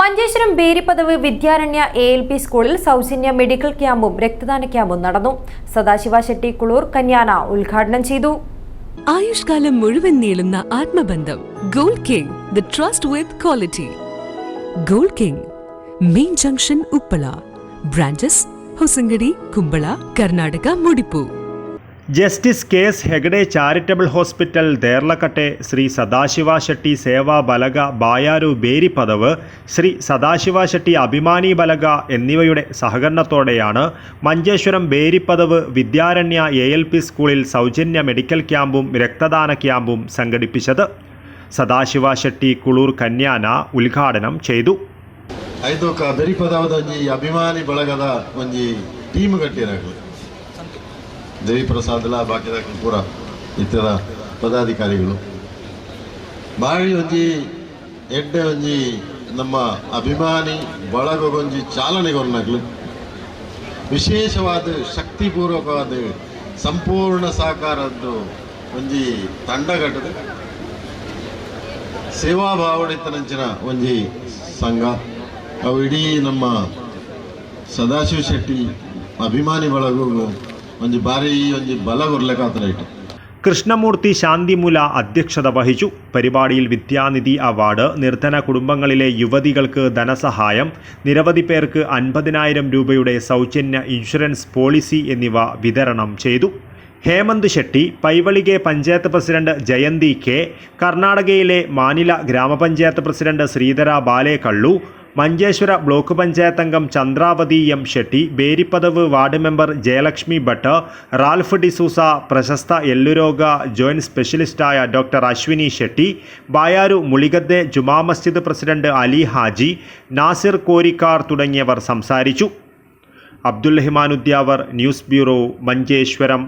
Manjeshwaram Berippadav Vidyaranya A L P സ്കൂളിൽ സൗജന്യ medical ക്യാമ്പും രക്തദാന ക്യാമ്പും നടന്നു. സദാശിവ ശെട്ടി കുളൂർ കന്യാന ഉദ്ഘാടനം ചെയ്തു. ആയുഷ്കാലം മുഴുവൻ നീളുന്ന ആത്മബന്ധം Gold King the trust with quality Gold King main junction Uppala branches Hosangadi Kumbala Karnataka Mudipu justice K S Hegde charitable hospital Deralakatte Shri Sadashiva Shetty Seva Balaga Bayaru Beri Padav Shri Sadashiva Shetty Abhimani Balaga എന്നിവയുടെ സഹകരണത്തോടെയാണ് Manjeshwaram Beripadavu Vidyaranya A L P സ്കൂളിൽ സൗജന്യ medical ക്യാമ്പും രക്തദാന ക്യാമ്പും സംഘടിപ്പിച്ചത് സദാശിവ ഷെട്ടി കുളൂർ കന്യാന ഉദ്ഘാടനം ചെയ്തു ಐದೋಕ ಬೆರಿಪದವದ ಒಂಜಿ ಅಭಿಮಾನಿ ಬಳಗದ ಒಂಜಿ ಟೀಮ್ ಕಟ್ಟಿರಾಗಲು ದೇವಿ ಪ್ರಸಾದ್ಲ ಬಾಕಿದ ಪೂರ, ಇತರ ಪದಾಧಿಕಾರಿಗಳು. ಬಾಳಿ ಒಂಜಿ, ಎಡ್ಡೆ ಒಂಜಿ ನಮ್ಮ ಅಭಿಮಾನಿ ಬಳಗೊಂಜಿ ಚಾಲನೆಗೊಂಡಾಗಲು ವಿಶೇಷವಾದ ಶಕ್ತಿಪೂರ್ವಕವಾದ ಸಂಪೂರ್ಣ ಸಹಕಾರದ್ದು ಒಂಜಿ ತಂಡ ಘಟದ ಸೇವಾ ಭಾವನೆತನಂಚಿನ ಒಂಜಿ ಸಂಘ. ಅವು ಇಡೀ ನಮ್ಮ ಸದಾಶಿವ ಶೆಟ್ಟಿ ಅಭಿಮಾನಿ ಬಳಗು ಒಂಜಿ ಬಾರಿ ಒಂಜಿ ಬಲ ಕೊರ್ಲೆಕ್ಕ ಇಟ್ಟು കൃഷ്ണമൂർത്തി ശാന്തിമുല അധ്യക്ഷത വഹിച്ചു പരിപാടിയിൽ വിദ്യാനിധി അവാർഡ് നിർധന കുടുംബങ്ങളിലെ യുവതികൾക്ക് ധനസഹായം നിരവധി പേർക്ക് അൻപതിനായിരം രൂപയുടെ സൗജന്യ ഇൻഷുറൻസ് പോളിസി എന്നിവ വിതരണം ചെയ്തു ഹേമന്ത് ഷെട്ടി പൈവളികെ പഞ്ചായത്ത് പ്രസിഡന്റ് ജയന്തി കെ കർണാടകയിലെ മാനില ഗ്രാമപഞ്ചായത്ത് പ്രസിഡന്റ് ശ്രീധര ബാലേക്കള്ളു മഞ്ചേശ്വര ബ്ലോക്ക് പഞ്ചായത്ത് അംഗം Chandravathi M Shetty Berippadavu ward member Jayalakshmi Bhat Ralph D'Souza പ്രശസ്ത എല്ലുരോഗ ജോയിന്റ് സ്പെഷ്യലിസ്റ്റായ ഡോക്ടർ അശ്വിനി ഷെട്ടി ബായാരു മുളിഗദ്ദെ ജുമാ മസ്ജിദ് പ്രസിഡന്റ് അലി ഹാജി നാസിർ കോരിക്കാർ തുടങ്ങിയവർ സംസാരിച്ചു. Abdul Rahman Udyavar news bureau Manjeshwaram.